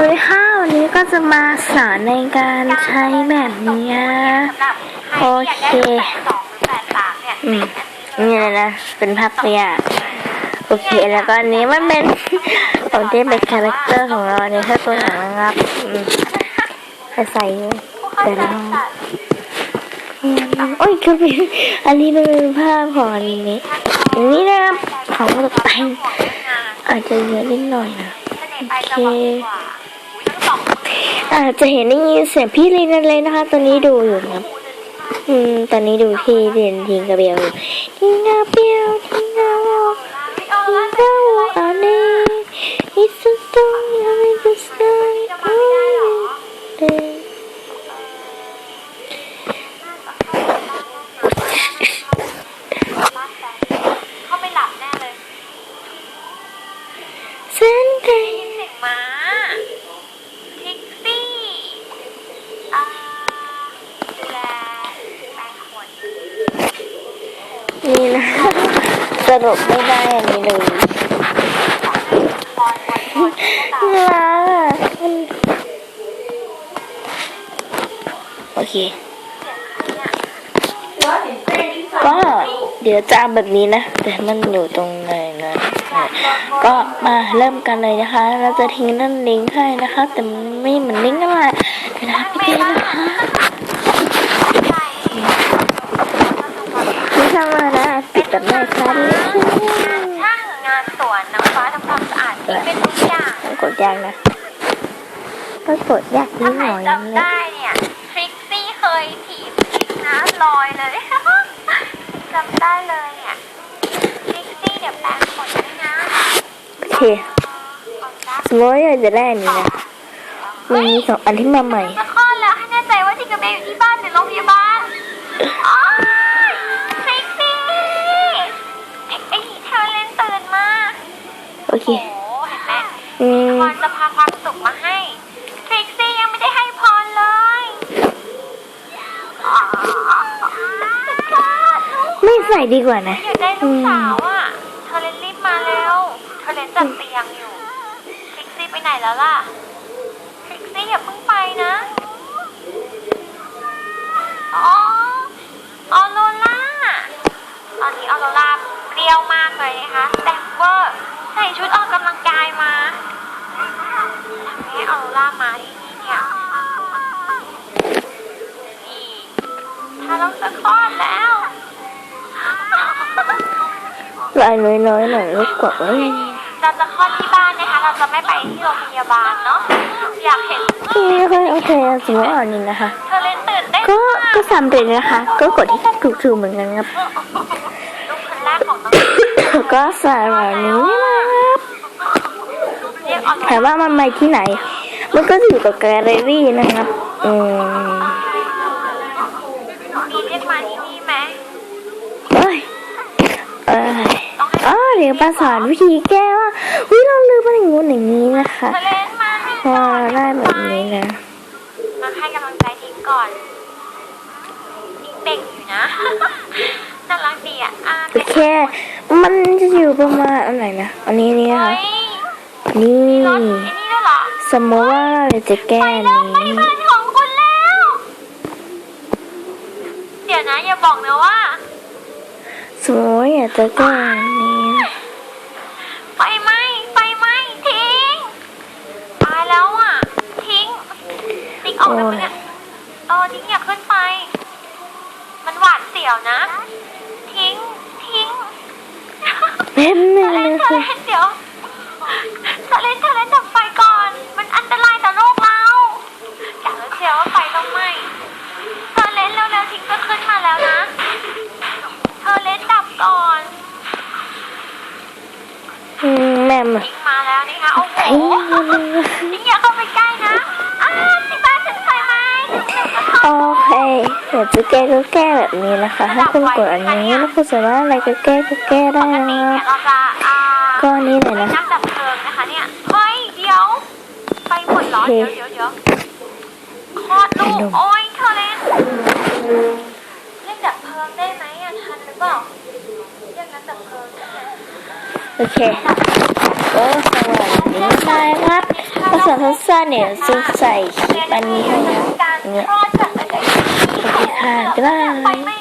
วัสดีค่ะวันนี้ก็จะมาสอนในการใช้แบบนี้โอเคสองแปดสามเนี่ยอืมนี่เลยนะ เป็นภาพตัวอย่างโอเค แล้วก็อันนี้มันเป็นของที่เป็นคาแรคเตอร์ของเราในแค่ตัวอย่างนะครับจะใส่เดี๋ยวเราอืมโอ้ยคือเป็นอันนี้เป็นภาพของอันนี้อันนี้นะครับของตกแต่งอาจจะเยอะนิดหน่อยนะไปจะ อาจจะเห็นได้ยินเสียงพี่ลินเลยนะคะ ตอนนี้ดูอยู่ครับ อืม ตอนนี้ดูพี่เรียนทิงกระเบลอยู่ทิงกระเบลทิงกระเบลไม่เอาทิงกระเบลอันนี้ it's a song in the sky ฉันเลยเส้นไกลได้ยินเสียงม้าทิกซี่อ่าดูแลแปรงขน นี่นะสรุปไม่ได้อันนี้เลยคอนคอนคอนก็ตามน่ารักอะมันโอเค ก็เดี๋ยวจะเอาแบบนี้นะ แต่มันอยู่ตรงไหนนะก็มาเริ่มกันเลยนะคะ เราจะทิ้งนั่นลิงก์ให้นะคะ แต่มันไม่เหมือนลิงก์อะไรเดี๋ยวนะคะพี่เต้นะคะที่ทำมานะติด กับแม่ค้าด้วยช่างงานสวนน้ำฟ้าทำความสะอาดเป็นทุกอย่างมันกดยากนะก็กดยากนิถ้าดหน่อยจำได้เนี่ยทริกซี่เคยถีบทิ้งนะลอยเลยจำได้เลยเนี่ยทริกซี่เดี๋ยวแปลงขนด้วยนะโอเคสมมติว่าอยากจะได้อันนี้นะมันมีสองอันที่มาใหม่ จะพาความสุขมาให้ทริกซี่ยังไม่ได้ให้พรเลยอ๋อไม่ใส่ดีกว่านะ อยากได้ลูกสาวอะเธอเลนรีบมาเร็วเธอเลนจัดเตียงอยู่ทริกซี่ไปไหนแล้วล่ะทริกซี่อย่าเพิ่งไปนะ ลายน้อยๆหน่อยลูกกว่าเอ้ยเราจะคลอดที่บ้านนะคะ เราจะไม่ไปที่โรงพยาบาลเนาะ อยากเห็นนี่ค่อยโอเคสมมติเอาอันนี้นะคะ เธอเล่นตื่นเต้นก็ ก็สำเร็จนะคะ ก็กดที่ถูกถูเหมือนกันครับ ลูกคนแรกของน้องก็ใส่แบบนี้นะครับเรียกออนไลถามว่ามันมาที่ไหน มันก็อยู่กับแกลเลอรี่นะครับ อืมเรียกมาที่นี่ไหม เอ้ยเอ้ยอ๋อ เดี๋ยวประสานวิธีแก้ว่าวิเราลืมไปอย่างงู้นอย่างนี้นะคะเธอเล่นมาให้พอได้แบบนี้นะมาให้กำลังใจทิ้งก่อนทิ้งเด็กอยู่นะน่ารักดีอะอะโอเคมันจะอยู่ประมาณอันไหนนะอันนี้นี่เฮ้ค่ะยนี่รถไอ้นี่ด้วยเหรอสมมติว่าเราจะแก้ไปอันเริ่มไปนี้บ้านของคุณแล้วเดี๋ยวนะอย่าบอกนะว่าสมมติว่าอยากจะแก้อันนี้นะ ไฟไหม้ไฟไหม้ทิ้งตาย แล้วอะ ทิ้งทิ้งออกได้ไหมเนี่ย เออทิ้งอย่าขึ้นไป มันหวาดเสียวนะ ทิ้ง ทิ้งแป๊บนึงเล่นนะเธอคะเล่นเดี๋ยวเธอเล่นเธอเล่นดับไฟก่อน มันอันตรายต่อโลกเราอยากรู้เชียวว่าไฟต้องไหม้เธอเล่นเร็วๆทิ้งจะขึ้นมาแล้วนะ เธอเล่นดับก่อน อืมแม่มาทิ้งมาแล้วนี่คะโอ้โหไอ้นี่นะ ทิ้งอย่าเข้าไปใกล้นะอ้าวที่บ้านฉันไฟไหม้ โอเค อยากจะแก้ก็แก้แบบนี้นะคะ ถ้าคุณกดอันนี้แล้วคุณสามารถอะไรก็แก้ก็แก้ปได้กนะติคเนี่ยรับเราจะอ่าก็อันนี้เลยนะนักดับเพลิงนะคะเนี่ยเฮ้ยเดี๋ยวไฟหมดเหรอโอเคเดี๋ยวเดี๋ยวเดี๋ยวคลอดลูกโอ้ยเธอเล่นเล่นดับเพลิงได้ไหมอะทันหรือเปล่าเรียกนักดับเพลิงได้ไหมโอเคก็สวัสดีมากครับภาษาสั้นๆเนี่ยจะใส่คลิปอันนี้ให้นะการเนี่ย คลอ